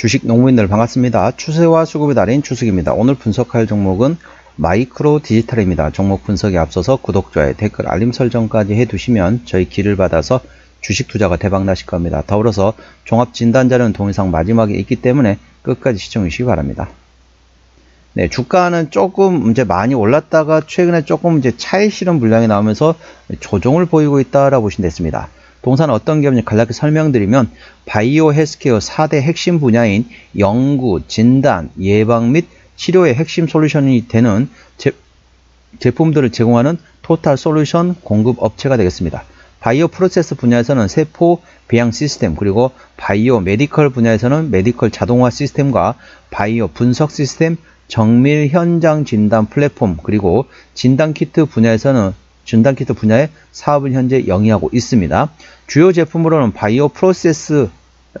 주식 농부인들 반갑습니다. 추세와 수급의 달인 추석입니다. 오늘 분석할 종목은 마이크로 디지털입니다. 종목 분석에 앞서서 구독, 좋아요, 댓글, 알림 설정까지 해두시면 저희 길을 받아서 주식 투자가 대박 나실 겁니다. 더불어서 종합 진단자는 동영상 마지막에 있기 때문에 끝까지 시청해 주시기 바랍니다. 네, 주가는 조금 이제 많이 올랐다가 최근에 조금 이제 차익 실현 물량이 나오면서 조정을 보이고 있다라고 보시면 됐습니다. 동사는 어떤 기업인지 간략히 설명드리면 바이오 헬스케어 4대 핵심 분야인 연구, 진단, 예방 및 치료의 핵심 솔루션이 되는 제, 제품들을 제공하는 토탈 솔루션 공급 업체가 되겠습니다. 바이오 프로세스 분야에서는 세포 배양 시스템 그리고 바이오 메디컬 분야에서는 메디컬 자동화 시스템과 바이오 분석 시스템 정밀 현장 진단 플랫폼 그리고 진단 키트 분야에서는 진단 키트 분야의 사업을 현재 영위하고 있습니다. 주요 제품으로는 바이오 프로세스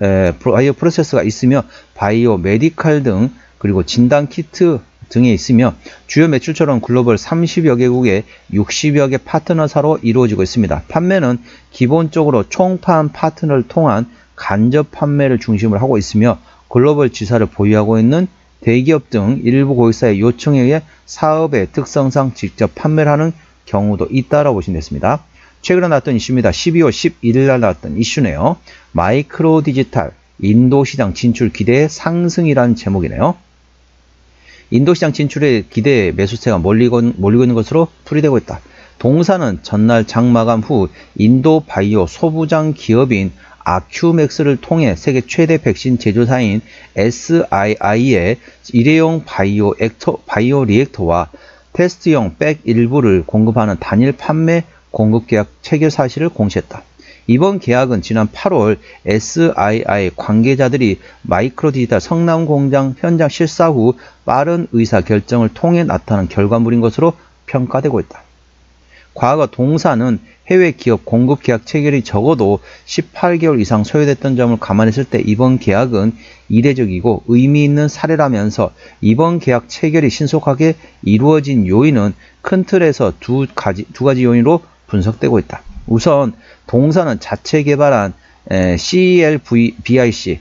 에, 바이오 프로세스가 있으며 바이오 메디칼 등 그리고 진단 키트 등에 있으며 주요 매출처럼 글로벌 30여 개국의 60여 개 파트너사로 이루어지고 있습니다. 판매는 기본적으로 총판 파트너를 통한 간접 판매를 중심으로 하고 있으며 글로벌 지사를 보유하고 있는 대기업 등 일부 고객사의 요청에 의해 사업의 특성상 직접 판매를 하는 경우도 있다라고 보시면 됐습니다. 최근에 나왔던 이슈입니다. 12월 11일 날 나왔던 이슈네요. 마이크로 디지털 인도 시장 진출 기대의 상승이라는 제목이네요. 인도 시장 진출의 기대에 매수세가 몰리고, 몰리고 있는 것으로 풀이되고 있다. 동사는 전날 장마감 후 인도 바이오 소부장 기업인 아큐맥스를 통해 세계 최대 백신 제조사인 SII의 일회용 바이오 액터, 바이오 리액터와 테스트용 백 일부를 공급하는 단일 판매 공급 계약 체결 사실을 공시했다. 이번 계약은 지난 8월 SII 관계자들이 마이크로 디지털 성남 공장 현장 실사 후 빠른 의사 결정을 통해 나타난 결과물인 것으로 평가되고 있다. 과거 동사는 해외 기업 공급 계약 체결이 적어도 18개월 이상 소요됐던 점을 감안했을 때 이번 계약은 이례적이고 의미 있는 사례라면서 이번 계약 체결이 신속하게 이루어진 요인은 큰 틀에서 두 가지, 두 가지 요인으로 분석되고 있다. 우선 동사는 자체 개발한 CLBIC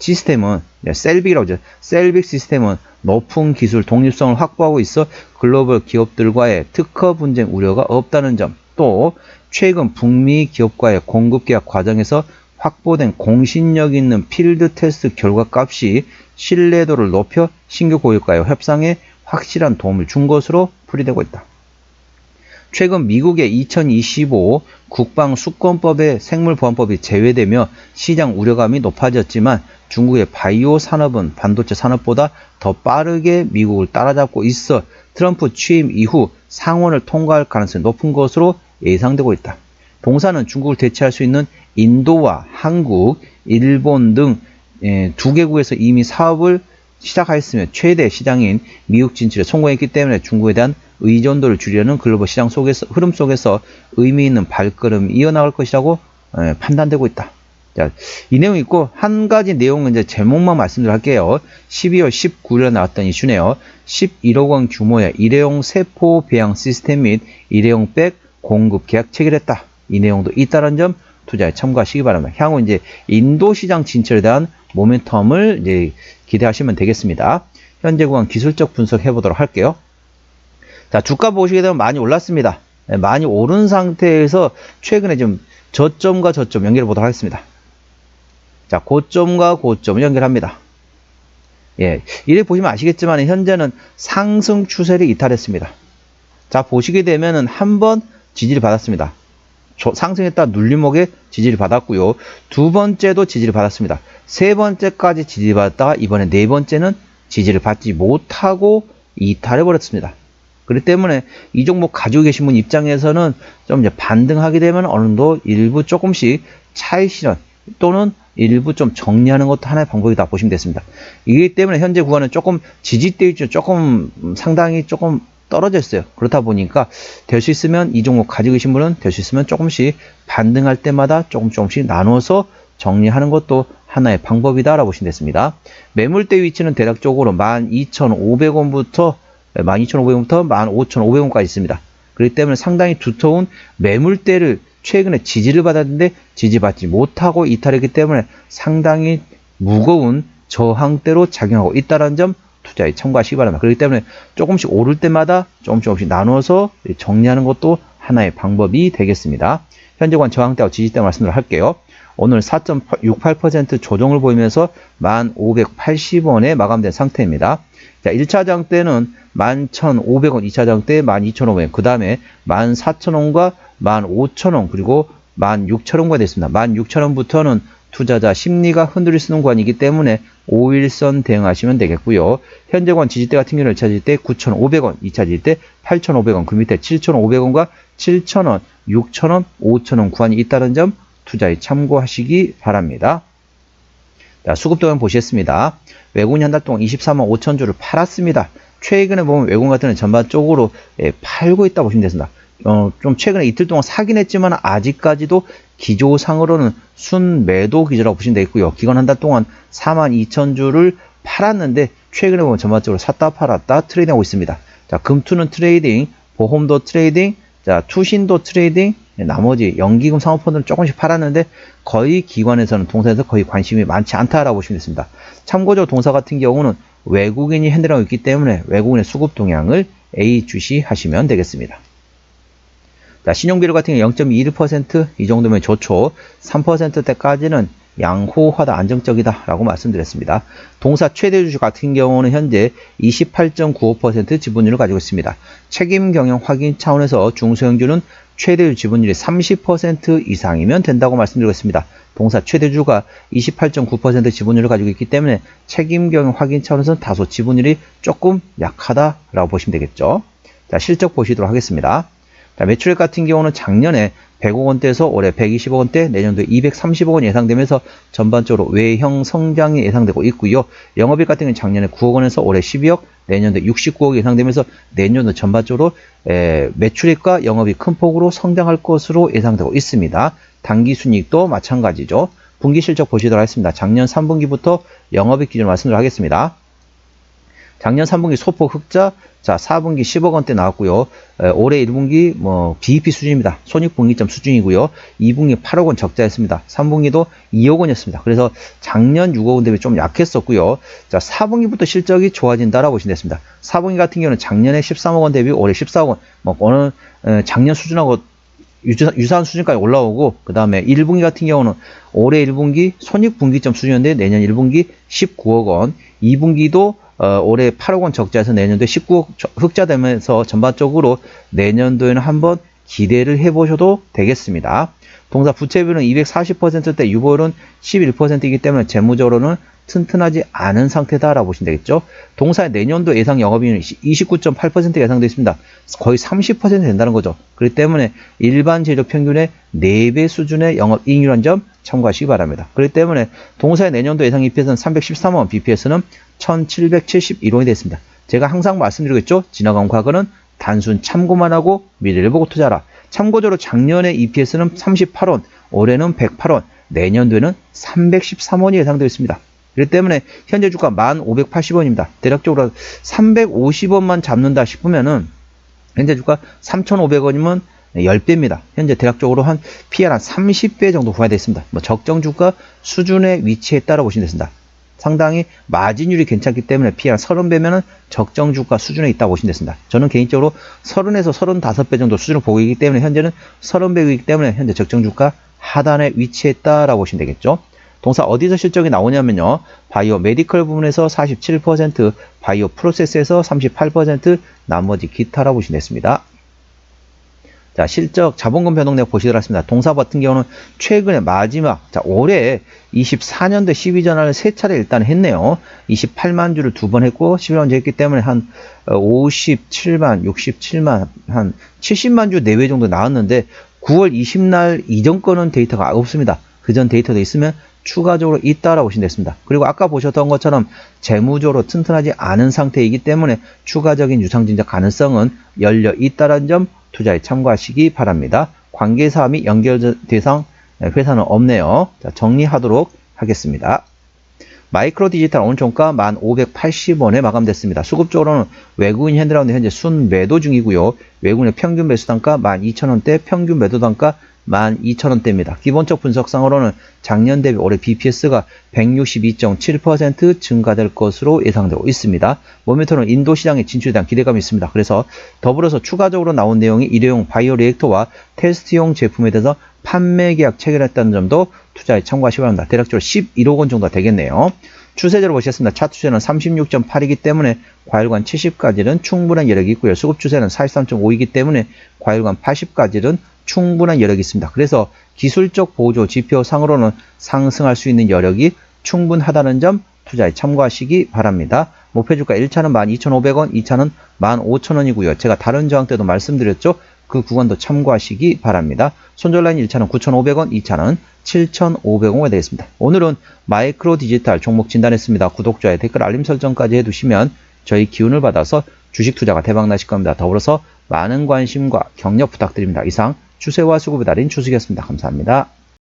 시스템은 셀빅이라고 하죠. 셀빅 시스템은 높은 기술 독립성을 확보하고 있어 글로벌 기업들과의 특허 분쟁 우려가 없다는 점, 또 최근 북미 기업과의 공급 계약 과정에서 확보된 공신력 있는 필드 테스트 결과 값이 신뢰도를 높여 신규 고객과의 협상에 확실한 도움을 준 것으로 풀이되고 있다. 최근 미국의 2025 국방 수권법의 생물보안법이 제외되며 시장 우려감이 높아졌지만 중국의 바이오 산업은 반도체 산업보다 더 빠르게 미국을 따라잡고 있어 트럼프 취임 이후 상원을 통과할 가능성이 높은 것으로 예상되고 있다. 동사는 중국을 대체할 수 있는 인도와 한국, 일본 등 두 개국에서 이미 사업을 시작하였으며 최대 시장인 미국 진출에 성공했기 때문에 중국에 대한 의존도를 줄이려는 글로벌 시장 속에서 흐름 속에서 의미 있는 발걸음이 이어나갈 것이라고 에, 판단되고 있다. 자, 이 내용 있고 한 가지 내용은 이제 제목만 말씀드릴게요. 12월 19일에 나왔던 이슈네요. 11억 원 규모의 일회용 세포 배양 시스템 및 일회용 백 공급 계약 체결했다. 이 내용도 있다는 점 투자에 참고하시기 바랍니다. 향후 이제 인도 시장 진출에 대한 모멘텀을 이제 기대하시면 되겠습니다. 현재 구간 기술적 분석해 보도록 할게요. 자, 주가 보시게 되면 많이 올랐습니다. 네, 많이 오른 상태에서 최근에 좀 저점과 저점 연결해 보도록 하겠습니다. 자, 고점과 고점 연결합니다. 예, 이래 보시면 아시겠지만 현재는 상승 추세를 이탈했습니다. 자, 보시게 되면은 한 번 지지를 받았습니다. 상승했다 눌림목에 지지를 받았고요. 두 번째도 지지를 받았습니다. 세 번째까지 지지를 받았다가 이번에 네 번째는 지지를 받지 못하고 이탈해 버렸습니다. 그렇기 때문에 이 종목 가지고 계신 분 입장에서는 좀 이제 반등하게 되면 어느 정도 일부 조금씩 차익 실현 또는 일부 좀 정리하는 것도 하나의 방법이다 보시면 됐습니다. 이기 때문에 현재 구간은 조금 지지대 위치 조금 상당히 조금 떨어져 있어요. 그렇다 보니까 될 수 있으면 이 종목 가지고 계신 분은 될 수 있으면 조금씩 반등할 때마다 조금 조금씩 나눠서 정리하는 것도 하나의 방법이다라고 보시면 됐습니다. 매물대 위치는 대략적으로 12,500원부터 12,500원부터 15,500원까지 있습니다. 그렇기 때문에 상당히 두터운 매물대를 최근에 지지를 받았는데 지지받지 못하고 이탈했기 때문에 상당히 무거운 저항대로 작용하고 있다는 점 투자에 참고하시기 바랍니다. 그렇기 때문에 조금씩 오를 때마다 조금씩 조금씩 나누어서 정리하는 것도 하나의 방법이 되겠습니다. 현재관 저항대와 지지대 말씀을 할게요. 오늘 4.68% 조정을 보이면서 1,580원에 마감된 상태입니다. 자, 1차 장대는 11,500원, 2차 장대 12,500원, 그 다음에 14,000원과 15,000원, 그리고 16,000원과 됐습니다. 16,000원부터는 투자자 심리가 있는 구간이기 때문에 5일선 대응하시면 되겠고요. 현재관 지지대 같은 경우는 1차 지지대 9,500원, 2차 지지대 8,500원, 그 밑에 7,500원과 7,000원, 6,000원, 5,000원 구간이 있다는 점 투자에 참고하시기 바랍니다. 자, 수급 동향 보시겠습니다. 외국인 한 달 동안 23만 5천 주를 팔았습니다. 최근에 보면 외국인 같은 경우는 전반적으로 예, 팔고 있다 보시면 되습니다. 어, 좀 최근에 이틀 동안 사긴 했지만 아직까지도 기조상으로는 순매도 기조라고 보시면 되겠고요. 기관 한달 동안 4만 2천 주를 팔았는데 최근에 보면 전반적으로 샀다 팔았다 트레이딩하고 있습니다. 자, 금투는 트레이딩, 보험도 트레이딩, 자, 투신도 트레이딩, 나머지 연기금 상호펀드는 조금씩 팔았는데 거의 기관에서는 동사에서 거의 관심이 많지 않다라고 보시면 됩니다. 참고적으로 동사 같은 경우는 외국인이 핸들하고 있기 때문에 외국인의 수급 동향을 A 주시하시면 되겠습니다. 자, 신용비율 같은 경우 0.21%이 정도면 좋죠. 3%대까지는 양호하다 안정적이다 라고 말씀드렸습니다. 동사 최대 주주 같은 경우는 현재 28.95% 지분율을 가지고 있습니다. 책임 경영 확인 차원에서 중소형주는 최대 지분율이 30% 이상이면 된다고 말씀드리고 있습니다. 동사 최대주가 28.9% 지분율을 가지고 있기 때문에 책임 경영 확인 차원에서는 다소 지분율이 조금 약하다라고 보시면 되겠죠. 자, 실적 보시도록 하겠습니다. 자, 매출액 같은 경우는 작년에 100억 원대에서 올해 120억 원대, 내년도에 230억 원 예상되면서 전반적으로 외형 성장이 예상되고 있고요. 영업이익 같은 경우는 작년에 9억 원에서 올해 12억, 내년도에 69억 예상되면서 내년도 전반적으로 에, 매출액과 영업이 큰 폭으로 성장할 것으로 예상되고 있습니다. 단기 순이익도 마찬가지죠. 분기 실적 보시도록 하겠습니다. 작년 3분기부터 영업이익 기준을 말씀드리도록 하겠습니다. 작년 3분기 소폭 흑자, 자 4분기 10억 원대 나왔고요. 에, 올해 1분기 뭐 BEP 수준입니다. 손익분기점 수준이고요. 2분기 8억 원 적자였습니다. 3분기도 2억 원이었습니다. 그래서 작년 6억 원 대비 좀 약했었고요. 자 4분기부터 실적이 좋아진다라고 보시면 됐습니다. 4분기 같은 경우는 작년에 13억 원 대비 올해 14억 원, 뭐 어느 에, 작년 수준하고 유사한 수준까지 올라오고 그 다음에 1분기 같은 경우는 올해 1분기 손익분기점 수준인데 내년 1분기 19억 원 2분기도 어, 올해 8억 원 적자에서 내년도에 19억 흑자 되면서 전반적으로 내년도에는 한번 기대를 해보셔도 되겠습니다. 동사 부채비율은 240%대 유보율은 11%이기 때문에 재무적으로는 튼튼하지 않은 상태다라고 보시면 되겠죠. 동사의 내년도 예상 영업이익률이 29.8% 예상되어 있습니다. 거의 30% 된다는 거죠. 그렇기 때문에 일반 제조 평균의 4배 수준의 영업이익률 점 참고하시기 바랍니다. 그렇기 때문에 동사의 내년도 예상 EPS는 313원, BPS는 1771원이 됐습니다. 제가 항상 말씀드리고 있죠. 지나간 과거는 단순 참고만 하고 미래를 보고 투자라. 참고적으로 작년에 EPS는 38원, 올해는 108원, 내년도에는 313원이 예상되어 있습니다. 그렇기 때문에 현재 주가 1,580원입니다. 대략적으로 350원만 잡는다 싶으면은 현재 주가 3,500원이면 10배입니다. 현재 대략적으로 한 PR 한 30배 정도 구간되어 있습니다. 뭐 적정 주가 수준의 위치에 따라 보시면 됩니다. 상당히 마진율이 괜찮기 때문에 PR 30배면은 적정 주가 수준에 있다고 보시면 됩니다. 저는 개인적으로 30에서 35배 정도 수준을 보고 있기 때문에 현재는 30배이기 때문에 현재 적정 주가 하단에 위치했다라고 보시면 되겠죠. 동사 어디서 실적이 나오냐면요. 바이오 메디컬 부분에서 47%, 바이오 프로세스에서 38%, 나머지 기타라고 보시면 됐습니다. 자, 실적 자본금 변동 내역 보시도록 하겠습니다. 동사 같은 경우는 최근에 마지막, 자, 올해 24년도 12전화를 세 차례 일단 했네요. 28만 주를 두 번 했고, 11년 했기 때문에 한 57만, 67만, 한 70만 주 내외 정도 나왔는데, 9월 20날 이전 거는 데이터가 없습니다. 그 전 데이터도 있으면 추가적으로 있다라고 보시면 됐습니다. 그리고 아까 보셨던 것처럼 재무적으로 튼튼하지 않은 상태이기 때문에 추가적인 유상증자 가능성은 열려 있다는 점 투자에 참고하시기 바랍니다. 관계사 및 연결 대상 회사는 없네요. 자, 정리하도록 하겠습니다. 마이크로 디지털 오늘 종가 1,580원에 마감됐습니다. 수급적으로는 외국인 핸드라운드 현재 순 매도 중이고요. 외국인의 평균 매수 단가 12,000원대, 평균 매도 단가 12,000원대입니다. 기본적 분석상으로는 작년 대비 올해 BPS가 162.7% 증가될 것으로 예상되고 있습니다. 모멘토는 인도 시장에 진출에 대한 기대감이 있습니다. 그래서 더불어서 추가적으로 나온 내용이 일회용 바이오 리액터와 테스트용 제품에 대해서 판매 계약 체결했다는 점도 투자에 참고하시기 바랍니다. 대략적으로 11억 원 정도 되겠네요. 추세대로 보시겠습니다. 차 추세는 36.8이기 때문에 과일관 70까지는 충분한 여력이 있고요. 수급 추세는 43.5이기 때문에 과일관 80까지는 충분한 여력이 있습니다. 그래서 기술적 보조 지표 상으로는 상승할 수 있는 여력이 충분하다는 점 투자에 참고하시기 바랍니다. 목표주가 1차는 12,500원, 2차는 15,000원이고요. 제가 다른 저항 때도 말씀드렸죠. 그 구간도 참고하시기 바랍니다. 손절라인 1차는 9,500원, 2차는 7,500원이 되겠습니다. 오늘은 마이크로 디지털 종목 진단했습니다. 구독자의 댓글 알림 설정까지 해두시면 저희 기운을 받아서 주식 투자가 대박 나실 겁니다. 더불어서 많은 관심과 격려 부탁드립니다. 이상 추세와 수급의 달인 추석이었습니다. 감사합니다.